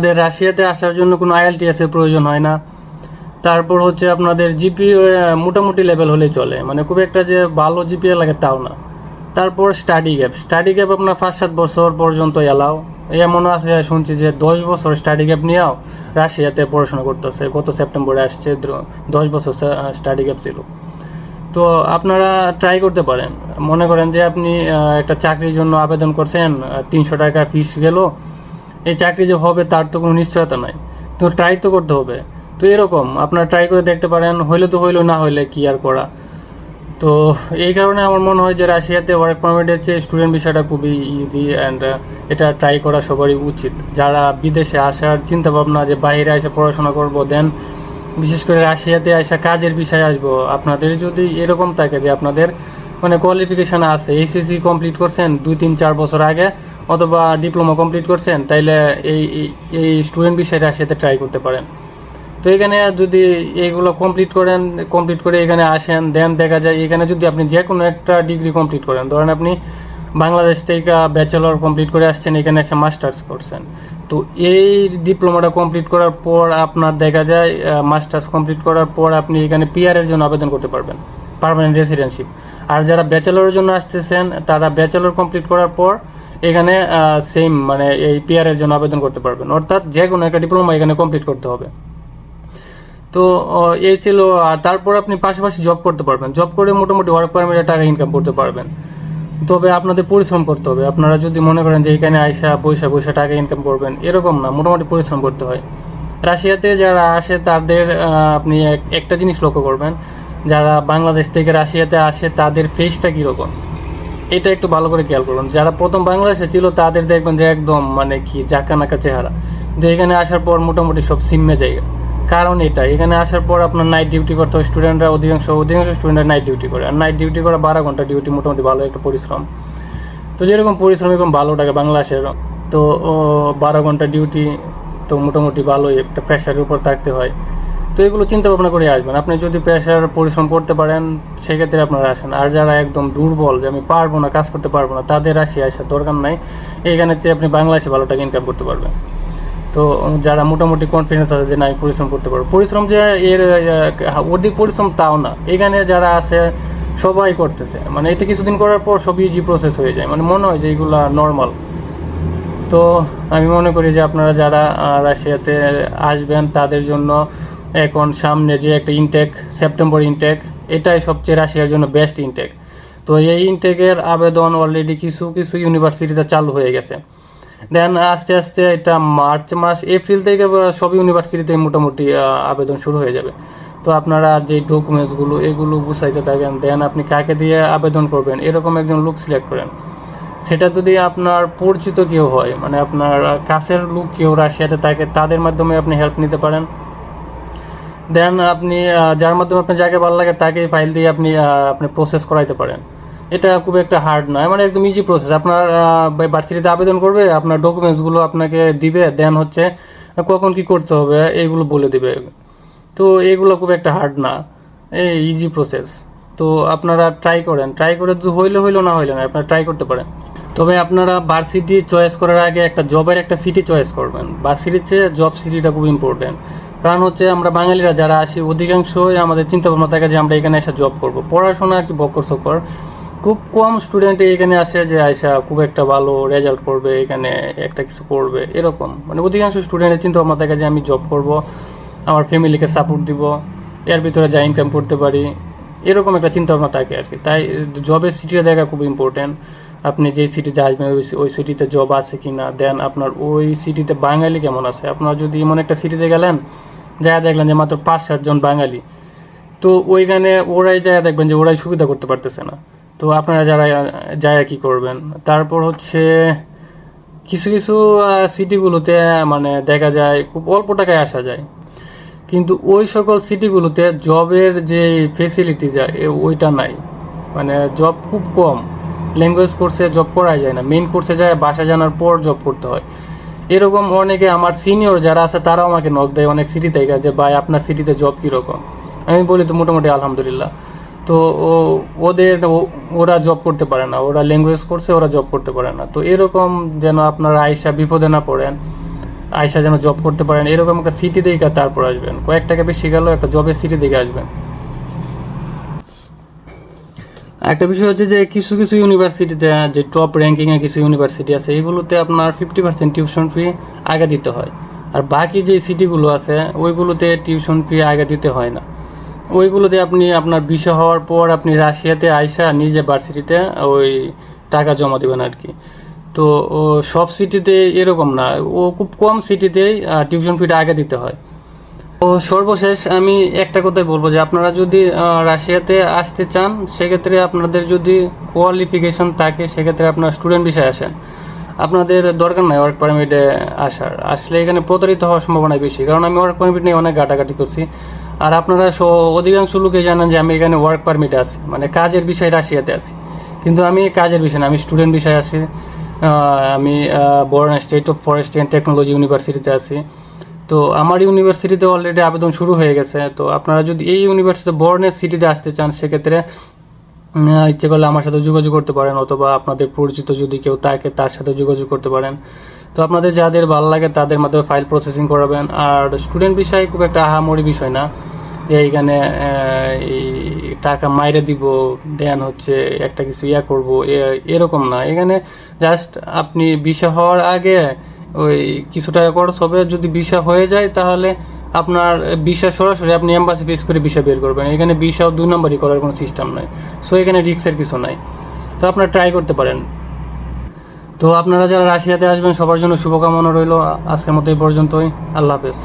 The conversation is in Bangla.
আপনাদের রাশিয়াতে আসার জন্য কোনো আইএলটিএস এর প্রয়োজন হয় না। তারপর হচ্ছে আপনাদের জিপি মোটামুটি লেভেল হলেই চলে। মানে খুব একটা যে ভালো জিপিএ লাগে তাও না। তারপর স্টাডি গ্যাপ স্টাডি গ্যাপ আপনার পাঁচ সাত বছর পর্যন্ত এলাও এমনও আছে শুনছি যে দশ বছর স্টাডি গ্যাপ নিয়েও রাশিয়াতে পড়াশোনা করতেছে। গত সেপ্টেম্বরে আসছে দশ বছর স্টাডি গ্যাপ ছিল। তো আপনারা ট্রাই করতে পারেন। মনে করেন যে আপনি একটা চাকরির জন্য আবেদন করছেন তিনশো টাকা ফিস গেল। এই চাকরি যে হবে তার তো কোনো নিশ্চয়তা নাই। তো ট্রাই তো করতে হবে। তো এরকম, আপনারা ট্রাই করে দেখতে পারেন, হইলে তো হইল, না হইলে কি আর করা। তো এই কারণে আমার মনে হয় যে রাশিয়াতে ওয়ার্ক পারমিটের চেয়ে স্টুডেন্ট বিষয়টা খুবই ইজি অ্যান্ড এটা ট্রাই করা সবারই উচিত। যারা বিদেশে আসার চিন্তা ভাবনা যে বাইরে এসে পড়াশোনা করব দেন বিশেষ করে রাশিয়াতে আসা কাজের বিষয়ে আসব, আপনাদের যদি এরকম থাকে যে আপনাদের মানে কোয়ালিফিকেশান আছে এইচএসসি কমপ্লিট করছেন দুই, তিন, চার বছর আগে অথবা ডিপ্লোমা কমপ্লিট করছেন, তাইলে এই, এই- স্টুডেন্ট বিষয়টা রাশিয়াতে ট্রাই করতে পারেন। তো এখানে যদি এইগুলো কমপ্লিট করেন কমপ্লিট করে এখানে আসেন দেন দেখা যায় এখানে যদি আপনি যে কোনো একটা ডিগ্রি কমপ্লিট করেন, ধরেন আপনি বাংলাদেশ থেকে ব্যাচেলর কমপ্লিট করে আসছেন, এখানে এসে মাস্টার্স করছেন। তো এই ডিপ্লোমাটা কমপ্লিট করার পর আপনার দেখা যায় মাস্টার্স কমপ্লিট করার পর আপনি এখানে পিআরের জন্য আবেদন করতে পারবেন পারমানেন্ট রেসিডেন্সিপ আর যারা ব্যাচেলরের জন্য আসতেছেন, তারা ব্যাচেলর কমপ্লিট করার পর এখানে সেম মানে এই পিআরের জন্য আবেদন করতে পারবেন। অর্থাৎ যে কোনো একটা ডিপ্লোমা এখানে কমপ্লিট করতে হবে। তো এই ছিল তারপর আপনি পাশাপাশি জব করতে পারবেন। জব করে মোটামুটি ওয়ার্ক পারমিটে টাকা ইনকাম করতে পারবেন। তবে আপনাদের পরিশ্রম করতে হবে। আপনারা যদি মনে করেন যে এখানে আয়সা পয়সা পয়সা টাকা ইনকাম করবেন, এরকম না। মোটামুটি পরিশ্রম করতে হয়। রাশিয়াতে যারা আসে, তাদের আপনি এক- একটা জিনিস লক্ষ্য করবেন। যারা বাংলাদেশ থেকে রাশিয়াতে আসে, তাদের ফেসটা কীরকম? এটা একটু ভালো করে খেয়াল করুন। যারা প্রথম বাংলাদেশে ছিল, তাদের দেখবেন যে একদম মানে কি জাকা নাকা চেহারা। যে এখানে আসার পর মোটামুটি সব সিমে জায়গা। কারণ এটা এখানে আসার পর আপনার নাইট ডিউটি করতে হয় স্টুডেন্টরা অধিকাংশ অধিকাংশ স্টুডেন্টরা নাইট ডিউটি করে। আর নাইট ডিউটি করা বারো ঘণ্টা ডিউটি মোটামুটি ভালো একটা পরিশ্রম। তো যেরকম পরিশ্রম, এরকম ভালো টাকা বাংলাদেশের। তো বারো ঘণ্টা ডিউটি তো মোটামুটি ভালোই, একটা প্রেশারের উপর থাকতে হয়। তো এগুলো চিন্তা ভাবনা করে আসবেন। আপনি যদি প্রেশার পরিশ্রম করতে পারেন, সেক্ষেত্রে আপনারা আসেন। আর যারা একদম দুর্বল যে আমি পারব না, কাজ করতে পারব না, তাদের আসি, আসার দরকার নাই। এইখানে চেয়ে আপনি বাংলাদেশে ভালো টাকা ইনকাম করতে পারবেন। তো যারা মোটামুটি কনফিডেন্স আছে যে না, আমি পরিশ্রম করতে পারব। পরিশ্রম যে এর অধিক পরিশ্রম তাও না। এখানে যারা আছে, সবাই করতেছে। মানে এটা কিছুদিন করার পর সব ইজি প্রসেস হয়ে যায়। মানে মনে হয় যে এগুলা নর্মাল তো আমি মনে করি যে আপনারা যারা রাশিয়াতে আসবেন, তাদের জন্য এখন সামনে যে একটা ইনটেক সেপ্টেম্বর ইনটেক এটাই সবচেয়ে রাশিয়ার জন্য বেস্ট ইনটেক তো এই ইনটেকের আবেদন অলরেডি কিছু কিছু ইউনিভার্সিটিতে চালু হয়ে গেছে। দেন আস্তে আস্তে এটা মার্চ মাস এপ্রিল থেকে সব ইউনিভার্সিটিতে মোটামুটি আবেদন শুরু হয়ে যাবে। তো আপনারা যে ডকুমেন্টসগুলো এগুলো গুছাইতে থাকেন দেন আপনি কাকে দিয়ে আবেদন করবেন, এরকম একজন লোক সিলেক্ট করেন। সেটা যদি আপনার পরিচিত কেউ হয় মানে আপনার কাছের লোক কেউ রাশিয়াতে থাকে, তাদের মাধ্যমে আপনি হেল্প নিতে পারেন। দেন আপনি যার মাধ্যমে আপনার যাকে ভালো লাগে তাকে ফাইল দিয়ে আপনি আপনি প্রসেস করাইতে পারেন। এটা খুব একটা হার্ড নয় মানে একদম ইজি প্রসেস আপনার ভার্সিটিতে আবেদন করবে, আপনার ডকুমেন্টসগুলো আপনাকে দিবে দেন হচ্ছে কখন কি করতে হবে এইগুলো বলে দিবে। তো এগুলো খুব একটা হার্ড না, এই ইজি প্রসেস তো আপনারা ট্রাই করেন ট্রাই করে হইলে হইল, না হইলে না, আপনারা ট্রাই করতে পারেন। তবে আপনারা ভার্সিটি চয়েস করার আগে একটা জবের একটা সিটি চয়েস করবেন। ভার্সিটির চেয়ে জব সিটিটা খুব ইম্পর্টেন্ট কারণ হচ্ছে আমরা বাঙালিরা যারা আসি অধিকাংশই আমাদের চিন্তা ভাবনা থাকে যে আমরা এখানে এসে জব করব। পড়াশোনা কি বকর সকর খুব কম স্টুডেন্ট এখানে আসে যে আয়সা খুব একটা ভালো রেজাল্ট করবে, এখানে একটা কিছু করবে, এরকম। মানে অধিকাংশ স্টুডেন্টের চিন্তা ভাবনা থাকে যে আমি জব করব, আমার ফ্যামিলিকে সাপোর্ট দিব, এর ভিতরে যা ইনকাম করতে পারি। এরকম একটা চিন্তা ভাবনা থাকে আর কি। তাই জবের সিটির দেখা খুব ইম্পর্টেন্ট আপনি যেই সিটিতে আসবেন, ওই সিটিতে জব আছে কি না দেন আপনার ওই সিটিতে বাঙালি কেমন আছে? আপনার যদি এমন একটা সিটিতে গেলেন যা দেখলেন যে মাত্র পাঁচ সাতজন বাঙালি, তো ওইখানে ওরাই যায় দেখবেন যে ওরাই সুবিধা করতে পারতেছে না। তো আপনারা যারা যায় কি করবেন? তারপর হচ্ছে কিছু কিছু সিটিগুলোতে মানে দেখা যায়, খুব অল্প টাকায় আসা যায়। কিন্তু ওই সকল সিটিগুলোতে জবের যে ফেসিলিটি যায় ওইটা নাই। মানে জব খুব কম। ল্যাঙ্গুয়েজ কোর্সে জব করাই যায় না। মেন কোর্সে যায় বাসা জানার পর জব করতে হয়। এরকম অনেকে, আমার সিনিয়র যারা আছে, তারাও আমাকে নক দেয় অনেক সিটি থেকে যে, ভাই, আপনার সিটিতে জব কীরকম? আমি বলি, তো মোটামুটি আলহামদুলিল্লাহ। তো ওদের ওরা জব করতে পারে না। ওরা ল্যাঙ্গুয়েজ কোর্সে ওরা জব করতে পারে না। তো এরকম যেন আপনারা আইসা বিপদে না পড়েন। আয়সা যেন জব করতে পারেন। এরকম একটা সিটি দেখে তারপর আসবেন। কয়েক টাকা বেশি গেল একটা জবের সিটি দেখে আসবেন। একটা বিষয় হচ্ছে যে, কিছু কিছু ইউনিভার্সিটিতে যে টপ র্যাঙ্কিংয়ে কিছু ইউনিভার্সিটি আছে, এগুলোতে আপনার ফিফটি পার্সেন্ট টিউশন ফি আগে দিতে হয়। আর বাকি যে সিটিগুলো আছে, ওইগুলোতে টিউশন ফি আগে দিতে হয় না। ওইগুলোতে আপনি, আপনার বিষয় হওয়ার পর আপনি রাশিয়াতে আইসা নিজে ভার্সিটিতে ওই টাকা জমা দেবেন আর কি। তো সব সিটিতে এরকম না। ও খুব কম সিটিতেই টিউশন ফিটা আগে দিতে হয়। তো সর্বশেষ আমি একটা কথাই বলব যে, আপনারা যদি রাশিয়াতে আসতে চান, সেক্ষেত্রে আপনাদের যদি কোয়ালিফিকেশন থাকে, সেক্ষেত্রে আপনার স্টুডেন্ট বিষয়ে আসেন। আপনাদের দরকার নাই ওয়ার্ক পারমিটে আসার। আসলে এখানে প্রতারিত হওয়ার সম্ভাবনা বেশি, কারণ আমি ওয়ার্ক পারমিট নিয়ে অনেক ঘাটাঘাটি করছি। আর আপনারা অধিকাংশ লোকে জানেন যে, আমি এখানে ওয়ার্ক পারমিটে আছি। মানে কাজের বিষয়ে রাশিয়াতে আছি। কিন্তু আমি কাজের বিষয় না, আমি স্টুডেন্ট বিষয়ে আছি। আমি born state of forest and technology ইউনিভার্সিটিতে আছি। তো আমার ইউনিভার্সিটিতে অলরেডি আবেদন শুরু হয়ে গেছে। তো আপনারা যদি এই ইউনিভার্সিটি বর্নের সিটিতে আসতে চান, সেক্ষেত্রে ইচ্ছে করলে আমার সাথে যোগাযোগ করতে পারেন, অথবা আপনাদের পরিচিত যদি কেউ থাকে, তার সাথে যোগাযোগ করতে পারেন। তো আপনাদের যাদের ভালো লাগে, তাদের মাধ্যমে ফাইল প্রসেসিং করাবেন। আর স্টুডেন্ট বিষয়ে খুব একটা আহামরি বিষয় না। যে এইখানে এই টাকা মাইরে দিব, দেন হচ্ছে একটা কিছু ইয়া করব এরকম না। এখানে জাস্ট আপনি বিষয় হওয়ার আগে ওই কিছু টাকা খরচ হবে, যদি ভিসা হয়ে যায় তাহলে আপনার ভিসা সরাসরি আপনি এম্বাসি ফেস করে ভিসা বের করবেন। এখানে ভিসা দুই নম্বরই করার কোনো সিস্টেম নাই। সো এখানে রিক্সের কিছু নাই। তো আপনারা ট্রাই করতে পারেন। তো আপনারা যারা রাশিয়াতে আসবেন, সবার জন্য শুভকামনা রইল। আজকের মতো এই পর্যন্তই। আল্লাহ হাফেজ।